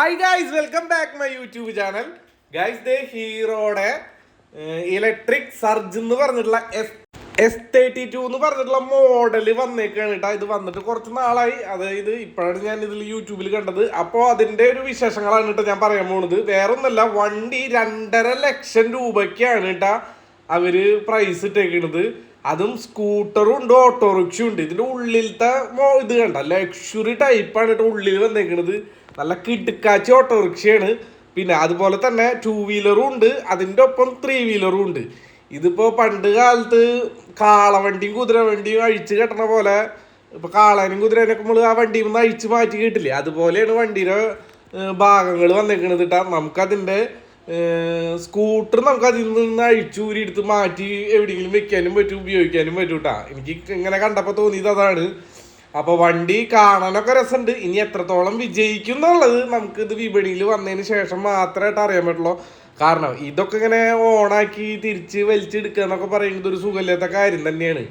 Hi guys welcome back my YouTube channel guys ദേ ഹീറോയുടെ electric surge എന്ന് പറഞ്ഞിട്ടുള്ള S S thirty two എന്ന് പറഞ്ഞിട്ടുള്ള മോഡൽ വന്നേക്കാണ് കേട്ടോ ഇത് വന്നിട്ട് കുറച്ച് നാളായി. അതായത് ഇപ്പോഴാണ് ഞാൻ ഇതിൽ യൂട്യൂബിൽ കണ്ടത്. അപ്പോൾ അതിന്റെ ഒരു വിശേഷങ്ങളാണ് കേട്ടോ ഞാൻ പറയാൻ പോണത്. വേറെ ഒന്നല്ല വണ്ടി രണ്ടര ലക്ഷം രൂപയ്ക്കാണ് കേട്ടോ അവർ പ്രൈസ് ഇട്ടേക്കണത്. അതും സ്കൂട്ടറും ഉണ്ട് ഓട്ടോറിക്ഷയും ഉണ്ട്. ഇതിന്റെ ഉള്ളിലത്തെ ഇത് കണ്ട ലക്ഷറി ടൈപ്പാണ് കേട്ടോ ഉള്ളിൽ വന്നേക്കണത്. നല്ല കിടുക്കാച്ചി ഓട്ടോറിക്ഷയാണ്. പിന്നെ അതുപോലെ തന്നെ ടൂ വീലറും ഉണ്ട്. അതിന്റെ ഒപ്പം ത്രീ വീലറും ഉണ്ട്. ഇതിപ്പോൾ പണ്ട് കാലത്ത് കാളവണ്ടിയും കുതിരവണ്ടിയും അഴിച്ച് കെട്ടണ പോലെ ഇപ്പൊ കാളനും കുതിരനൊക്കെ നമ്മൾ ആ വണ്ടിയിൽ നിന്ന് അഴിച്ച് മാറ്റി കിട്ടില്ലേ? അതുപോലെയാണ് വണ്ടിയുടെ ഭാഗങ്ങൾ വന്നേക്കണത് കേട്ടാ നമുക്കതിന്റെ സ്കൂട്ടർ നമുക്ക് അതിൽ നിന്ന് അഴിച്ചൂരി എടുത്ത് മാറ്റി എവിടെയെങ്കിലും വെക്കാനും പറ്റും ഉപയോഗിക്കാനും പറ്റും കേട്ടാ എനിക്ക് ഇങ്ങനെ കണ്ടപ്പോൾ തോന്നിയത് അതാണ്. അപ്പോൾ വണ്ടി കാണാനൊക്കെ രസമുണ്ട് ഇനി എത്രത്തോളം വിജയിക്കും എന്നുള്ളത് നമുക്ക് ഇത് വിപണിയിൽ വന്നതിന് ശേഷം മാത്രമായിട്ട് അറിയാൻ പറ്റുള്ളൂ. കാരണം ഇതൊക്കെ ഇങ്ങനെ ഓണാക്കി തിരിച്ച് വലിച്ചെടുക്കുക എന്നൊക്കെ പറയുന്നത് ഒരു സുഖമില്ലാത്ത കാര്യം തന്നെയാണ്.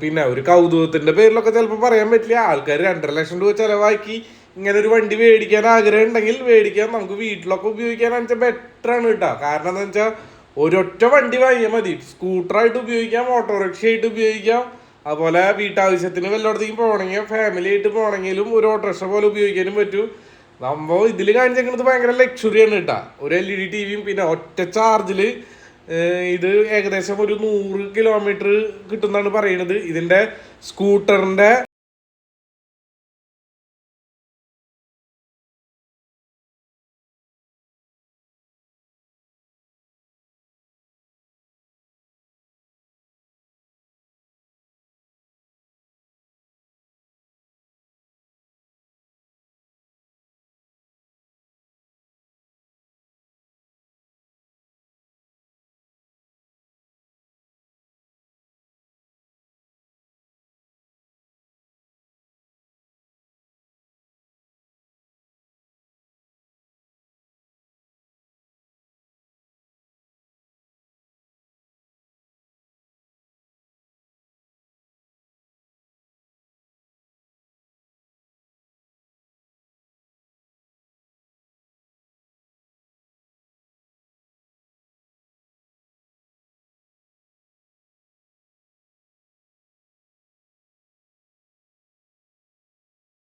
പിന്നെ ഒരു കൗതുകത്തിന്റെ പേരിലൊക്കെ ചിലപ്പോൾ പറയാൻ പറ്റില്ല. ആൾക്കാർ രണ്ടര ലക്ഷം രൂപ ചെലവാക്കി ഇങ്ങനെ ഒരു വണ്ടി മേടിക്കാൻ ആഗ്രഹം ഉണ്ടെങ്കിൽ മേടിക്കാൻ നമുക്ക് വീട്ടിലൊക്കെ ഉപയോഗിക്കാനാണെന്ന് വെച്ചാൽ ബെറ്റർ ആണ് കേട്ടോ. കാരണം എന്താ വെച്ചാൽ ഒരൊറ്റ വണ്ടി വാങ്ങിയാൽ മതി. സ്കൂട്ടറായിട്ട് ഉപയോഗിക്കാം ഓട്ടോറിക്ഷ ആയിട്ട് ഉപയോഗിക്കാം അതുപോലെ വീട്ടാവശ്യത്തിന് വല്ലയിടത്തേക്കും പോകണമെങ്കിൽ ഫാമിലി ആയിട്ട് പോകണമെങ്കിലും ഒരു ഓട്ടോറിക്ഷ പോലെ ഉപയോഗിക്കാനും പറ്റും. സംഭവം ഇതിൽ കാണിച്ചേക്കുന്നത് ഭയങ്കര ലക്ഷറിയാണ് കേട്ടാ ഒരു എൽ ഇ ഡി ടി വിയും പിന്നെ ഒറ്റ ചാർജിൽ ഇത് ഏകദേശം ഒരു നൂറ് കിലോമീറ്റർ കിട്ടുന്നാണ് പറയുന്നത് ഇതിന്റെ സ്കൂട്ടറിന്റെ